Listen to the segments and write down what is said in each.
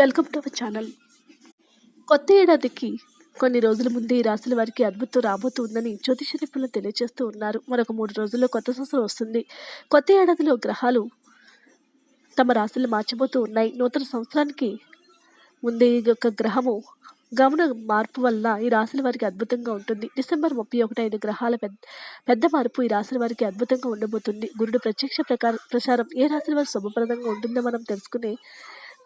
Welcome to our channel. కొత్త ఏడాదికి కొన్ని రోజుల ముందే ఈ రాశుల వారికి అద్భుతం రాబోతుందని జ్యోతిష నిపుణులు తెలియజేస్తూ ఉన్నారు. మరొక మూడు రోజుల్లో కొత్త సంవత్సరం వస్తుంది. కొత్త ఏడాదిలో గ్రహాలు తమ రాశులు మార్చబోతూ ఉన్నాయి. నూతన సంవత్సరానికి ముందే ఈ యొక్క గ్రహము గమన మార్పు వల్ల ఈ రాశుల వారికి అద్భుతంగా ఉంటుంది. డిసెంబర్ ముప్పై ఒకటి ఐదు గ్రహాల పెద్ద పెద్ద మార్పు ఈ రాశుల వారికి అద్భుతంగా ఉండబోతుంది. గురుడు ప్రత్యక్ష ప్రకారం ప్రచారం ఏ రాశుల వారి శుభప్రదంగా ఉంటుందో మనం తెలుసుకునే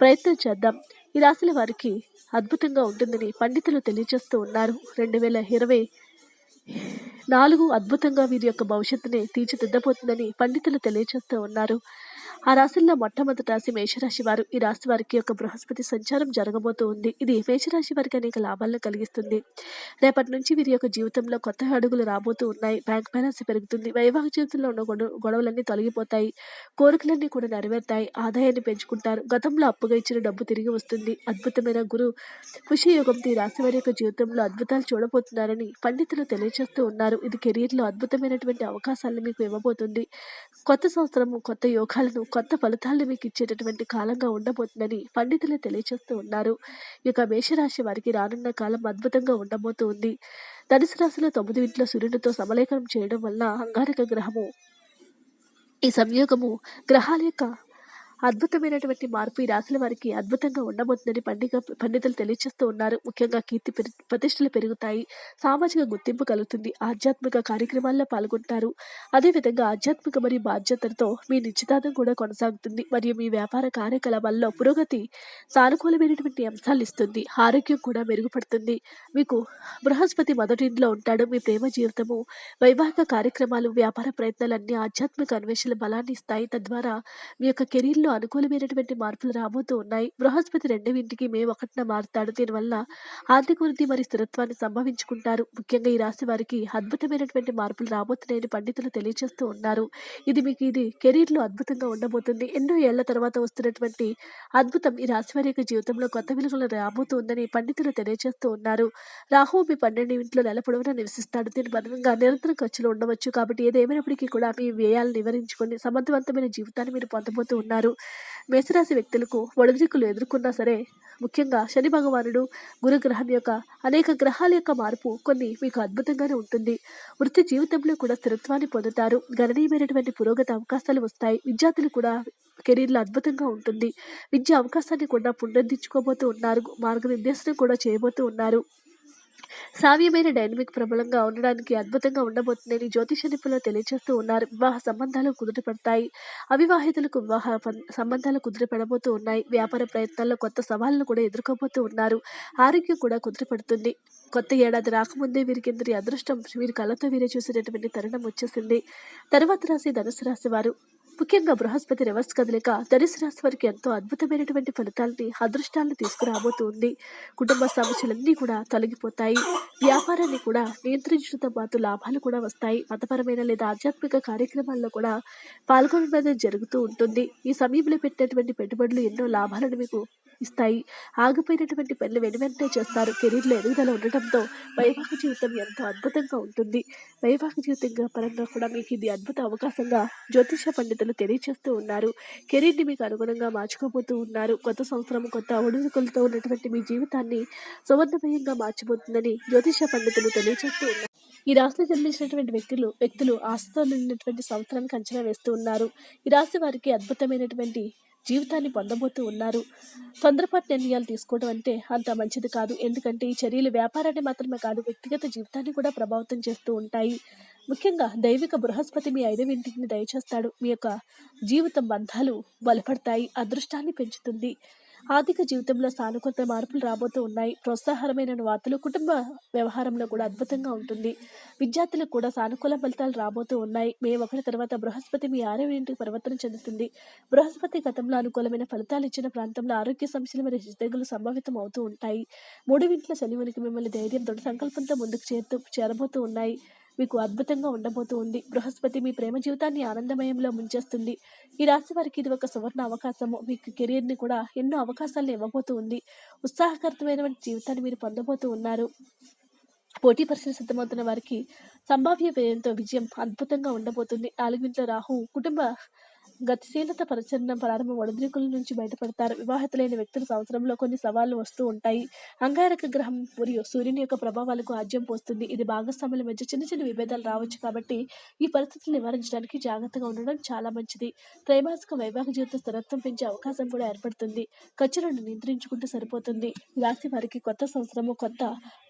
ప్రయత్నం చేద్దాం. ఈ రాశుల వారికి అద్భుతంగా ఉంటుందని పండితులు తెలియజేస్తూ ఉన్నారు. రెండు వేల ఇరవై నాలుగు అద్భుతంగా వీరి యొక్క భవిష్యత్తుని తీర్చిదిద్దబోతుందని పండితులు తెలియజేస్తూ ఉన్నారు. ఆ రాశుల్లో మొట్టమొదటి రాశి మేషరాశి వారు. ఈ రాశి వారికి ఒక బృహస్పతి సంచారం జరగబోతూ ఉంది. ఇది మేషరాశి వారికి అనేక లాభాలను కలిగిస్తుంది. రేపటి నుంచి వీరి యొక్క జీవితంలో కొత్త అడుగులు రాబోతూ ఉన్నాయి. బ్యాంక్ బ్యాలెన్స్ పెరుగుతుంది. వైవాహిక జీవితంలో ఉన్న గొడవ గొడవలన్నీ తొలగిపోతాయి. కోరికలన్నీ కూడా నెరవేరుతాయి. ఆదాయాన్ని పెంచుకుంటారు. గతంలో అప్పుగా ఇచ్చిన డబ్బు తిరిగి వస్తుంది. అద్భుతమైన గురు ఖుషి యోగంతో ఈ రాశి వారి యొక్క జీవితంలో అద్భుతాలు చూడబోతున్నారని పండితులు తెలియజేస్తూ ఉన్నారు. ఇది కెరీర్లో అద్భుతమైనటువంటి అవకాశాలను మీకు ఇవ్వబోతుంది. కొత్త సంవత్సరము కొత్త యోగాలను కొత్త ఫలితాలను మీకు ఇచ్చేటటువంటి కాలంగా ఉండబోతుందని పండితులు తెలియజేస్తూ ఉన్నారు. ఇక యొక్క మేషరాశి వారికి రానున్న కాలం అద్భుతంగా ఉండబోతూ ఉంది. ధనుసు రాశిలో తొమ్మిది ఇంట్లో సూర్యునితో సమలేఖనం చేయడం వల్ల అంగారక గ్రహము ఈ సంయోగము గ్రహాల యొక్క అద్భుతమైనటువంటి మార్పు ఈ రాశుల వారికి అద్భుతంగా ఉండబోతుందని పండిత పండితులు తెలియజేస్తూ ఉన్నారు. ముఖ్యంగా కీర్తి పెరి- ప్రతిష్టలు పెరుగుతాయి. సామాజిక గుర్తింపు కలుగుతుంది. ఆధ్యాత్మిక కార్యక్రమాల్లో పాల్గొంటారు. అదేవిధంగా ఆధ్యాత్మిక మరియు బాధ్యతలతో మీ నిశ్చితార్థం కూడా కొనసాగుతుంది. మరియు మీ వ్యాపార కార్యకలాపాల్లో పురోగతి సానుకూలమైనటువంటి అంశాలు ఇస్తుంది. ఆరోగ్యం కూడా మెరుగుపడుతుంది. మీకు బృహస్పతి మొదటి ఇంట్లో ఉంటాడు. మీ ప్రేమ జీవితము వైవాహిక కార్యక్రమాలు వ్యాపార ప్రయత్నాలన్నీ ఆధ్యాత్మిక అన్వేషణ బలాన్ని ఇస్తాయి. తద్వారా మీ యొక్క కెరీర్లో అనుకూలమైనటువంటి మార్పులు రాబోతూ ఉన్నాయి. బృహస్పతి రెండవ ఇంటికి మే ఒకటిన మారుతాడు. దీనివల్ల ఆర్థిక వృద్ధి మరియు స్థిరత్వాన్ని సంభవించుకుంటారు. ముఖ్యంగా ఈ రాశి వారికి అద్భుతమైనటువంటి మార్పులు రాబోతున్నాయని పండితులు తెలియజేస్తూ ఉన్నారు. ఇది మీకు ఇది కెరీర్లో అద్భుతంగా ఉండబోతుంది. ఎన్నో ఏళ్ళ తర్వాత వస్తున్నటువంటి అద్భుతం ఈ రాశి వారి యొక్క జీవితంలో కొత్త వెలుగులు రాబోతుందని పండితులు తెలియజేస్తూ ఉన్నారు. రాహు మీ పన్నెండు ఇంట్లో నెల పొడవునా నివసిస్తాడు. దీని బలంగా నిరంతరం ఖర్చులు ఉండవచ్చు. కాబట్టి ఏదేమైనప్పటికీ కూడా మీ వ్యయాలను నివారించుకొని సమర్థవంతమైన జీవితాన్ని మీరు పొందబోతూ ఉన్నారు. మేషరాశి వ్యక్తులకు ఒడిదుడుకులు ఎదుర్కొన్నా సరే ముఖ్యంగా శని భగవానుడు గురుగ్రహం యొక్క అనేక గ్రహాల యొక్క మార్పు కొన్ని మీకు అద్భుతంగానే ఉంటుంది. వృత్తి జీవితంలో కూడా స్థిరత్వాన్ని పొందుతారు. గణనీయమైనటువంటి పురోగతి అవకాశాలు వస్తాయి. విద్యార్థులు కూడా కెరీర్లో అద్భుతంగా ఉంటుంది. విద్యా అవకాశాన్ని కూడా పునరుద్ధరించుకోబోతూ ఉన్నారు. మార్గనిర్దేశనం కూడా చేయబోతూ ఉన్నారు. సావ్యమైన డైనమిక్ ప్రబలంగా ఉండడానికి అద్భుతంగా ఉండబోతుందని జ్యోతిష నిపుణులు తెలియజేస్తూ ఉన్నారు. వివాహ సంబంధాలు కుదుటపడతాయి. అవివాహితులకు వివాహ పం- సంబంధాలు కుదిరిపడబోతూ ఉన్నాయి. వ్యాపార ప్రయత్నాల్లో కొత్త సవాళ్ళను కూడా ఎదుర్కోబోతూ ఉన్నారు. ఆరోగ్యం కూడా కుదిరిపడుతుంది కొత్త ఏడాది రాకముందే వీరికి ఇందరి అదృష్టం వీరి కళ్ళతో వీరే చూసేటటువంటి తరుణం వచ్చేసింది. తర్వాత రాశి ధనుసు రాశి వారు ముఖ్యంగా బృహస్పతి రివర్స్ కదలిక ధనుసు రాశి వారికి ఎంతో అద్భుతమైనటువంటి ఫలితాలని అదృష్టాలను తీసుకురాబోతుంది కుటుంబ సమస్యలన్నీ కూడా తొలగిపోతాయి. వ్యాపారాన్ని కూడా నియంత్రించడంతో పాటు లాభాలు కూడా వస్తాయి. మతపరమైన లేదా ఆధ్యాత్మిక కార్యక్రమాల్లో కూడా పాల్గొనడం జరుగుతూ ఉంటుంది. ఈ సమయంలో పెట్టినటువంటి పెట్టుబడులు ఎన్నో లాభాలను మీకు ఇస్తాయి. ఆగిపోయినటువంటి పనులు వెను వెంటనే చేస్తారు. కెరీర్లో ఎదుగుదల ఉండటంతో వైవాహిక జీవితం ఎంతో అద్భుతంగా ఉంటుంది. వైవాహిక జీవితంగా పరంగా కూడా మీకు ఇది అద్భుత అవకాశంగా జ్యోతిష పండితులు తెలియచేస్తూ ఉన్నారు. కెరీర్ని మీకు అనుగుణంగా మార్చుకోబోతూ ఉన్నారు. కొత్త సంవత్సరం కొత్త ఒడిదుడుకులతో ఉన్నటువంటి మీ జీవితాన్ని సువర్ణమయంగా మార్చబోతుందని జ్యోతిష పండితులు తెలియజేస్తూ ఉన్నారు. ఈ రాశిలో జన్మించినటువంటి వ్యక్తులు వ్యక్తులు ఆశతో నిండినటువంటి సంవత్సరానికి అంచనా వేస్తూ ఉన్నారు. ఈ రాశి వారికి అద్భుతమైనటువంటి జీవితాన్ని పొందబోతూ ఉన్నారు. తొందరపాటు నిర్ణయాలు తీసుకోవడం అంటే అంత మంచిది కాదు. ఎందుకంటే ఈ చర్యలు వ్యాపారాన్ని మాత్రమే కాదు వ్యక్తిగత జీవితాన్ని కూడా ప్రభావితం చేస్తూ ఉంటాయి. ముఖ్యంగా దైవిక బృహస్పతి మీ ఐదవ ఇంటిని దయచేస్తాడు. మీ యొక్క జీవితం బంధాలు బలపడతాయి అదృష్టాన్ని పెంచుతుంది. ఆర్థిక జీవితంలో సానుకూల మార్పులు రాబోతూ ఉన్నాయి. ప్రోత్సాహకరమైన వార్తలు కుటుంబ వ్యవహారంలో కూడా అద్భుతంగా ఉంటుంది. విద్యార్థులకు కూడా సానుకూల ఫలితాలు రాబోతూ ఉన్నాయి. మే ఒకటి తర్వాత బృహస్పతి మీ ఆరవ ఇంటికి పరివర్తన చెందుతుంది. బృహస్పతి గతంలో అనుకూలమైన ఫలితాలు ఇచ్చిన ప్రాంతంలో ఆరోగ్య సమస్యలు మరియు హెచ్చరికలు సంభవితం అవుతూ ఉంటాయి. మూడు ఇంట్ల సెలవునికి మిమ్మల్ని ధైర్యం దృఢ సంకల్పంతో ముందుకు చేరుతూ చేరబోతూ ఉన్నాయి. మీకు అద్భుతంగా ఉండబోతూ ఉంది. బృహస్పతి మీ ప్రేమ జీవితాన్ని ఆనందమయంలో ముంచేస్తుంది. ఈ రాశి వారికి ఇది ఒక సువర్ణ అవకాశము. మీకు కెరీర్ని కూడా ఎన్నో అవకాశాలను ఇవ్వబోతూ ఉంది. ఉత్సాహకరమైన జీవితాన్ని మీరు పొందబోతూ ఉన్నారు. పోటీ పరిస్థితి సిద్ధమవుతున్న వారికి సంభావ్య వ్యయంతో విజయం అద్భుతంగా ఉండబోతుంది. నాలుగింట్లో రాహు కుటుంబ గతిశీలత పరిచరణ ప్రారంభం ఒడిద్రికుల నుంచి బయటపడతారు. వివాహితులైన వ్యక్తులు సంవత్సరంలో కొన్ని సవాళ్ళు వస్తూ ఉంటాయి. అంగారక గ్రహం మరియు సూర్యుని యొక్క ప్రభావాలకు ఆజ్యం పోస్తుంది. ఇది భాగస్వాముల మధ్య చిన్న చిన్న విభేదాలు రావచ్చు కాబట్టి ఈ పరిస్థితులు నివారించడానికి జాగ్రత్తగా ఉండడం చాలా మంచిది. త్రైమాసిక వైవాహిక జీవిత స్థిరత్వం పెంచే అవకాశం కూడా ఏర్పడుతుంది. ఖర్చులను నియంత్రించుకుంటే సరిపోతుంది. రాశి వారికి కొత్త సంవత్సరము కొత్త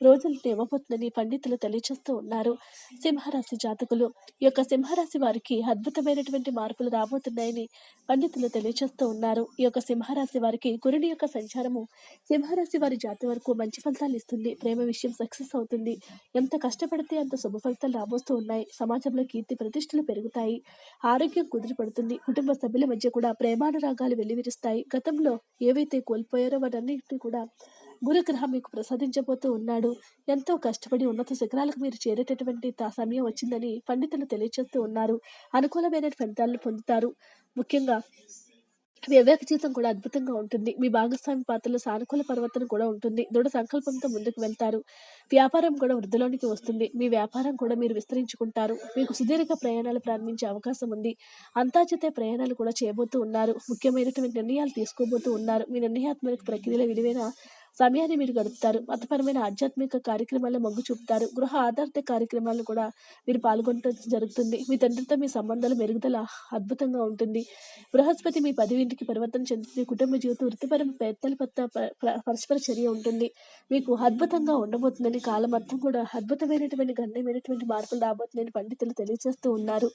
రోజులు ఇవ్వబోతుందని పండితులు తెలియజేస్తూ ఉన్నారు. సింహరాశి జాతకులు. ఈ యొక్క సింహరాశి వారికి అద్భుతమైనటువంటి మార్పులు రాబోతున్నాయి. ఉన్నాయని పండితులు తెలియజేస్తూ ఉన్నారు. ఈ యొక్క సింహరాశి వారికి గురుని యొక్క సంచారము సింహరాశి వారి జాతి వరకు మంచి ఫలితాలు ఇస్తుంది. ప్రేమ విషయం సక్సెస్ అవుతుంది. ఎంత కష్టపడితే అంత శుభ ఫలితాలు రాబోస్తూ ఉన్నాయి. సమాజంలో కీర్తి ప్రతిష్టలు పెరుగుతాయి. ఆరోగ్యం కుదిరిపడుతుంది కుటుంబ సభ్యుల మధ్య కూడా ప్రేమానురాగాలు వెల్లివిరుస్తాయి. గతంలో ఏవైతే కోల్పోయారో వాటన్నిటిని కూడా గురుగ్రహం మీకు ప్రసాదించబోతూ ఉన్నాడు. ఎంతో కష్టపడి ఉన్నత శిఖరాలకు మీరు చేరేటటువంటి తా సమయం వచ్చిందని పండితులు తెలియచేస్తూ ఉన్నారు. అనుకూలమైన ఫలితాలను పొందుతారు. ముఖ్యంగా వివేక జీవితం కూడా అద్భుతంగా ఉంటుంది. మీ భాగస్వామి పాత్రలో సానుకూల పరివర్తన కూడా ఉంటుంది. దృఢ సంకల్పంతో ముందుకు వెళ్తారు. వ్యాపారం కూడా వృద్ధిలోనికి వస్తుంది. మీ వ్యాపారం కూడా మీరు విస్తరించుకుంటారు. మీకు సుదీర్ఘ ప్రయాణాలు ప్రారంభించే అవకాశం ఉంది. అంతర్జాతీయ ప్రయాణాలు కూడా చేయబోతూ ఉన్నారు. ముఖ్యమైనటువంటి నిర్ణయాలు తీసుకోబోతూ ఉన్నారు. మీ నిర్ణయాత్మక ప్రక్రియలో విలువైన సమయాన్ని మీరు గడుపుతారు. మతపరమైన ఆధ్యాత్మిక కార్యక్రమాల్లో మొగ్గు చూపుతారు. గృహ ఆధారిత కార్యక్రమాలను కూడా మీరు పాల్గొనడం జరుగుతుంది. మీ తండ్రితో మీ సంబంధాలు మెరుగుదల అద్భుతంగా ఉంటుంది. బృహస్పతి మీ పదివింటికి పరివర్తన చెందుతుంది కుటుంబ జీవితం వృత్తిపరమైన ప్రయత్నాల పట్ల ప- ప- పరస్పర చర్య ఉంటుంది. మీకు అద్భుతంగా ఉండబోతుందని కాలం అర్థం కూడా అద్భుతమైనటువంటి గణ్యమైనటువంటి మార్పులు రాబోతుందని పండితులు తెలియజేస్తూ ఉన్నారు.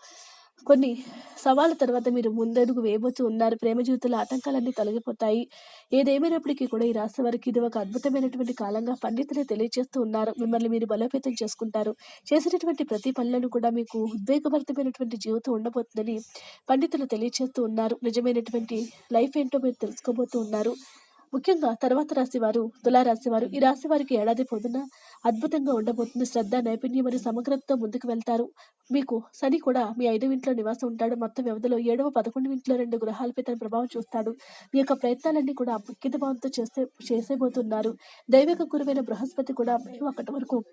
కొన్ని సవాళ్ళ తర్వాత మీరు ముందడుగు వేయబోతూ ఉన్నారు. ప్రేమ జీవితంలో ఆటంకాలన్నీ తొలగిపోతాయి. ఏదేమైనప్పటికీ కూడా ఈ రాశి వారికి ఇది ఒక అద్భుతమైనటువంటి కాలంగా పండితులు తెలియజేస్తూ ఉన్నారు. మిమ్మల్ని మీరు బలోపేతం చేసుకుంటారు. చేసినటువంటి ప్రతి పనులను కూడా మీకు ఉద్వేగభరితమైనటువంటి జీవితం ఉండబోతుందని పండితులు తెలియజేస్తూ ఉన్నారు. నిజమైనటువంటి లైఫ్ ఏంటో మీరు తెలుసుకోబోతూ ఉన్నారు. ముఖ్యంగా తర్వాత రాశి వారు తులారాశి వారు ఈ రాశి వారికి ఏడాది పొద్దున అద్భుతంగా ఉండబోతుంది శ్రద్ధ నైపుణ్యం మరియు సమగ్రతతో ముందుకు వెళ్తారు. మీకు శని కూడా మీ ఐదవ ఇంట్లో నివాసం ఉంటాడు. మొత్తం వ్యవధిలో ఏడవ పదకొండు ఇంట్లో రెండు గ్రహాలపై తన ప్రభావం చూస్తాడు. మీ యొక్క ప్రయత్నాలన్నీ కూడా ముఖ్యత భావంతో చేసే చేసేబోతున్నారు దైవిక గురువైన బృహస్పతి కూడా మే ఒకటి వరకు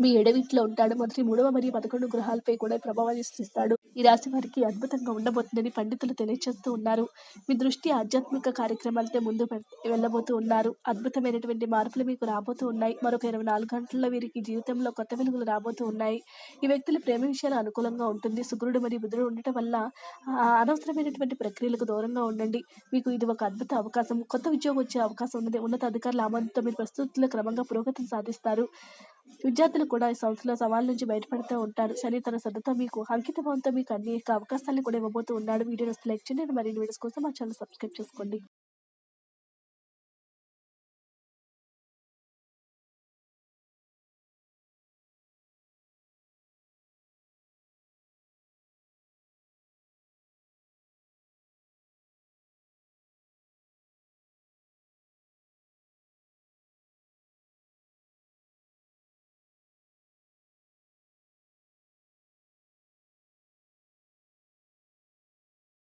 మీ ఏడవింట్లో ఉంటాడు. మొదటి మూడవ మరియు పదకొండు గ్రహాలపై కూడా ప్రభావాన్ని సృష్టిస్తాడు. ఈ రాశి వారికి అద్భుతంగా ఉండబోతుందని పండితులు తెలియజేస్తూ ఉన్నారు. మీ దృష్టి ఆధ్యాత్మిక కార్యక్రమాలతో ముందు పె- వెళ్ళబోతూ ఉన్నారు. అద్భుతమైనటువంటి మార్పులు మీకు రాబోతూ ఉన్నాయి. మరొక ఇరవై నాలుగు గంటల్లో వీరికి జీవితంలో కొత్త వెలుగులు రాబోతూ ఉన్నాయి. ఈ వ్యక్తుల ప్రేమ విషయాలు అనుకూలంగా ఉంటుంది. శుక్రుడు మరియు బుధుడు ఉండటం వల్ల అనవసరమైనటువంటి ప్రక్రియలకు దూరంగా ఉండండి. మీకు ఇది ఒక అద్భుత అవకాశం. కొత్త ఉద్యోగం వచ్చే అవకాశం ఉన్నది. ఉన్నత అధికారుల ఆమోదంతో మీరు ప్రస్తుతంలో క్రమంగా పురోగతిని సాధిస్తారు. విద్యార్థులు కూడా ఈ సంస్థలో సవాళ్ళ నుంచి బయటపడుతూ ఉంటారు. శని తన శ్రద్ధతో మీకు అంకిత భావంతో మీకు అనేక అవకాశాలను కూడా ఇవ్వబోతూ ఉన్నాడు. వీడియో లైక్ చేయండి. మరిన్ని వీడియోస్ కోసం మా ఛానల్ సబ్స్క్రైబ్ చేసుకోండి.